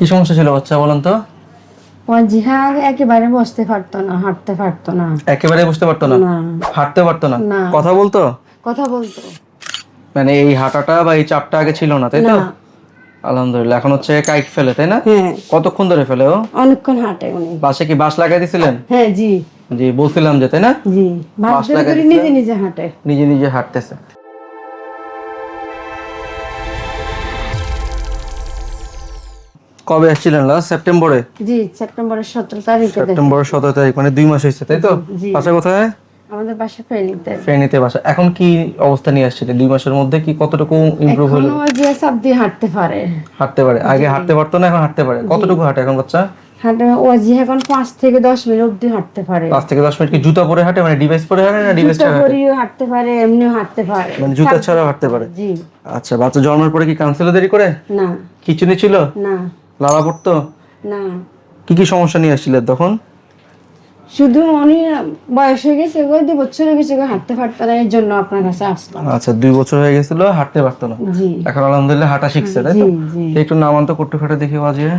কি সমস্যা ছিল বাচ্চা বলেন তো? ওর জিহা একেবারে বসতে পারতো না হাঁটতে পারতো না। একেবারে বুঝতে পারতো না? হাঁটতে পারতো না? না। কথা বলতো? কথা বলতো। মানে এই হাঁটাটা বা এই চাপটা আগে ছিল না তাই তো? আলহামদুলিল্লাহ এখন হচ্ছে কাইক ফেলে তাই না? হ্যাঁ। কতক্ষণ ধরে ফেলে ও? অনেকক্ষণ হাঁটে উনি। বাসে কি বাস লাগাই দিছিলেন? হ্যাঁ জি। জি বলছিলাম যে তাই না? জি। বাস লাগাই নিজে নিজে হাঁটে। নিজে নিজে হাঁটতেছে। কবে আসছিলেন লাস্ট সেপ্টেম্বরে? জি সেপ্টেম্বরের সতেরো তারিখে। দেখ- সেপ্টেম্বর সতেরো তারিখ মানে দুই মাস হয়েছে তাই তো? জি। বাসা কোথায়? আমাদের বাসা ফেরিতে ফেনীতে বাসা। এখন কি অবস্থা নিয়ে আসছিলে দুই মাসের মধ্যে কি কতটুকু ইমপ্রুভ হলো? এখনও ওই যে সব দিয়ে হাঁটতে পারে। হাঁটতে পারে। আগে হাঁটতে পারতো না এখন হাঁটতে পারে। কতটুকু হাঁটে এখন বাচ্চা? হাঁটে ও যে এখন পাঁচ থেকে দশ মিনিট অব্দি হাঁটতে পারে। পাঁচ থেকে দশ মিনিট কি জুতা পরে হাঁটে? মানে ডিভাইস পরে হাঁটে না ডিভাইস জুতো পরিও হাঁটতে পারে এমনিও হাঁটতে পারে। মানে জুতা ছাড়া হাঁটতে পারে? জি। আচ্ছা বাচ্চা জন্মের পরে কি কাউন্সিলর দেরি করে? না। খিচুনি ছিল? না। লালা পড়তো? না। কি কি সমস্যা নিয়ে আসছিলেন তখন? শুধু উনি বয়স হয়ে গেছে ওই দু বছর হয়ে গেছে গো, হাঁটতে পারতো না এর জন্য আপনার কাছে আসলাম। আচ্ছা দুই বছর হয়ে গেছিল হাঁটতে পারতো না। জি। এখন আলহামদুলিল্লাহ হাঁটা শিখছে তাই তো? একটু নামান তো কট্টু খাটে দেখি বাজিয়ে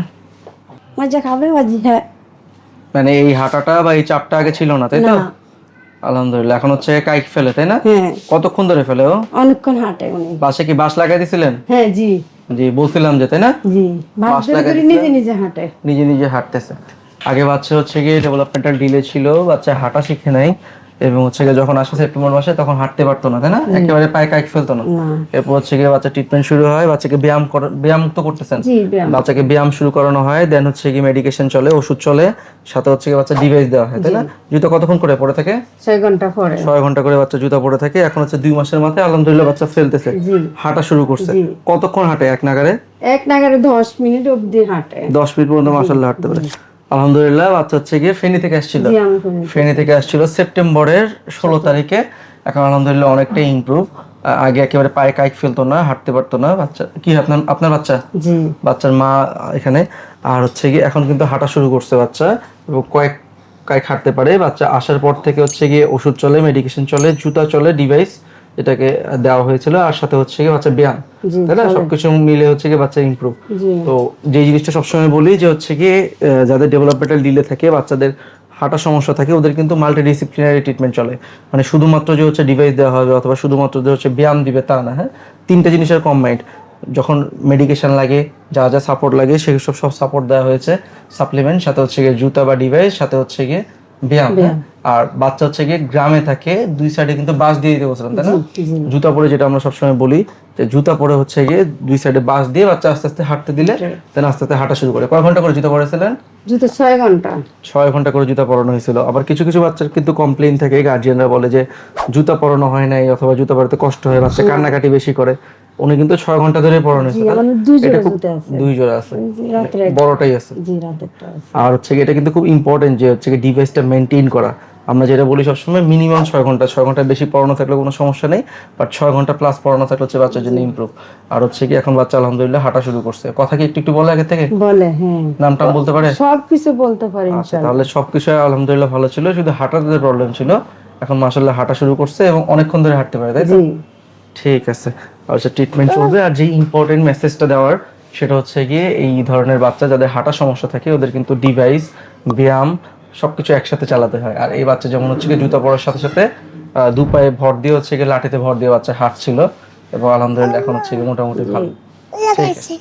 মজা খাবে বাজি হ্যাঁ। মানে এই হাঁটাটা বা এই চাপটা আগে ছিল না তাই তো? না। আলহামদুলিল্লাহ এখন হচ্ছে কাইক ফেলে তাই না? হ্যাঁ। কতক্ষণ ধরে ফেলে ও? অনেকক্ষণ হাঁটে উনি। বাসে কি বাস লাগাই দিছিলেন? হ্যাঁ জি। জি বলছিলাম যে তাই না? জি নিজে নিজে হাঁটে। নিজে নিজে হাঁটতেছে। আগে বাচ্চা হচ্ছে গিয়ে ডেভেলপমেন্টাল ডিলে ছিল বাচ্চা হাঁটা শিখে নাই। এবং হচ্ছে গিয়ে যখন আসে সেপ্টেম্বর মাসে তখন হাঁটতে পারতো না তাই না? একেবারে পায়ে কাইক ফেলতো না। এরপর হচ্ছে গিয়ে বাচ্চা ট্রিটমেন্ট শুরু হয় বাচ্চাকে ব্যায়াম ব্যায়াম তো করতেছেন। বাচ্চাকে ব্যায়াম শুরু করানো হয় দেন হচ্ছে কি মেডিকেশন চলে ওষুধ চলে সাথে হচ্ছে কি বাচ্চা ডিভাইস দেওয়া হয় তাই না? জুতো কতক্ষণ করে পড়ে থাকে? ছয় ঘণ্টা পরে ছয় ঘণ্টা করে বাচ্চা জুতা পড়ে থাকে এখন হচ্ছে দুই মাসের মাথায় আলহামদুলিল্লাহ বাচ্চা ফেলতেছে। হাঁটা শুরু করছে। কতক্ষণ হাঁটে এক নাগারে? এক নাগারে দশ মিনিট অব্দি হাঁটে। দশ মিনিট পর্যন্ত মাসাল্লাহ হাঁটতে পারে। আলহামদুলিল্লাহ বাচ্চা হচ্ছে গিয়ে ফেনী থেকে আসছিল। ফেনী থেকে আসছিল সেপ্টেম্বরের ষোলো তারিখে। এখন আলহামদুলিল্লাহ অনেকটাই ইমপ্রুভ আগে একেবারে পায়ে কাইক ফেলতো না হাঁটতে পারতো না। বাচ্চা কি আপনার আপনার বাচ্চা? বাচ্চার মা এখানে। আর হচ্ছে গিয়ে এখন কিন্তু হাঁটা শুরু করছে বাচ্চা। এবং কয়েক কয়েক হাঁটতে পারে। বাচ্চা আসার পর থেকে হচ্ছে গিয়ে ওষুধ চলে মেডিকেশন চলে জুতা চলে ডিভাইস যেটাকে দেওয়া হয়েছিল আর সাথে হচ্ছে গিয়ে বাচ্চা ব্যায়াম। তাই না? সবকিছু মিলে হচ্ছে কি বাচ্চা ইমপ্রুভ তো যে জিনিসটা সবসময় বলি যে হচ্ছে আহ, যাদের ডেভেলপমেন্টাল ডিলে থাকে বাচ্চাদের হাঁটার সমস্যা থাকে ওদের কিন্তু মাল্টি ডিসিপ্লিনারি ট্রিটমেন্ট চলে। মানে শুধুমাত্র যে হচ্ছে ডিভাইস দেওয়া হবে অথবা শুধুমাত্র যে হচ্ছে ব্যায়াম দিবে তা না হ্যাঁ? তিনটা জিনিসের কম্বাইন্ড যখন মেডিকেশন লাগে যা যা সাপোর্ট লাগে সেই সব সব সাপোর্ট দেওয়া হয়েছে সাপ্লিমেন্ট সাথে হচ্ছে গিয়ে জুতা বা ডিভাইস সাথে হচ্ছে গিয়ে ব্যায়াম হ্যাঁ? আর বাচ্চা হচ্ছে গিয়ে গ্রামে থাকে দুই সাইডে কিন্তু বাস দিয়ে দিতে বলছিলাম তাই না? জুতা পরে যেটা আমরা সবসময় বলি যে জুতা পরে হচ্ছে গিয়ে দুই সাইডে বাস দিয়ে বাচ্চা আস্তে আস্তে হাঁটতে দিলে দেন আস্তে আস্তে হাঁটা শুরু করে। কয় ঘণ্টা করে জুতা পরেছিলেন? জুতো ছয় ঘণ্টা। ছয় ঘণ্টা করে জুতা পরানো হয়েছিল। আবার কিছু কিছু বাচ্চার কিন্তু কমপ্লেইন থাকে গার্জিয়ানরা বলে যে জুতা পরানো হয় নাই অথবা জুতা পরাতে কষ্ট হয় বাচ্চা কান্নাকাটি বেশি করে। উনি কিন্তু ছয় ঘণ্টা ধরে পরানো জি দুই জোড়া আছে। দুই জোড়া আছে। বড়টাই আছে। জি রাতেরটা আছে। আর হচ্ছে এটা কিন্তু খুব ইম্পর্টেন্ট যে হচ্ছে ডিভাইসটা মেনটেন করা। আমরা যেটা বলি সবসময় মিনিমাম ছয় ঘণ্টা ছয় ঘণ্টা বেশি পড়ানো থাকলে কোনো সমস্যা নেই বাট ছয় ঘণ্টা প্লাস পড়ানো থাকলে হচ্ছে বাচ্চার জন্য ইমপ্রুভ আর হচ্ছে কি এখন বাচ্চা আলহামদুলিল্লাহ হাঁটা শুরু করছে। কথা কি একটু একটু বলে আগে থেকে? বলে হ্যাঁ। নাম টাম বলতে পারে? সব কিছু বলতে পারি আচ্ছা তাহলে সবকিছু আলহামদুলিল্লাহ ভালো ছিল শুধু হাঁটাতে প্রবলেম ছিল এখন মাসাল্লাহ হাঁটা শুরু করছে এবং অনেকক্ষণ ধরে হাঁটতে পারে তাই তো? ঠিক আছে। আচ্ছা ট্রিটমেন্ট চলবে আর যে ইম্পর্টেন্ট মেসেজটা দেওয়ার সেটা হচ্ছে গিয়ে এই ধরনের বাচ্চা যাদের হাঁটা সমস্যা থাকে ওদের কিন্তু ডিভাইস ব্যায়াম সবকিছু একসাথে চালাতে হয়। আর এই বাচ্চা যেমন হচ্ছে গিয়ে জুতা পরার সাথে সাথে দু পায়ে ভর দিয়ে হচ্ছে গিয়ে লাঠিতে ভর দিয়ে বাচ্চা হাঁটছিল এবং আলহামদুলিল্লাহ এখন হচ্ছে গিয়ে মোটামুটি ভালো। ঠিক আছে।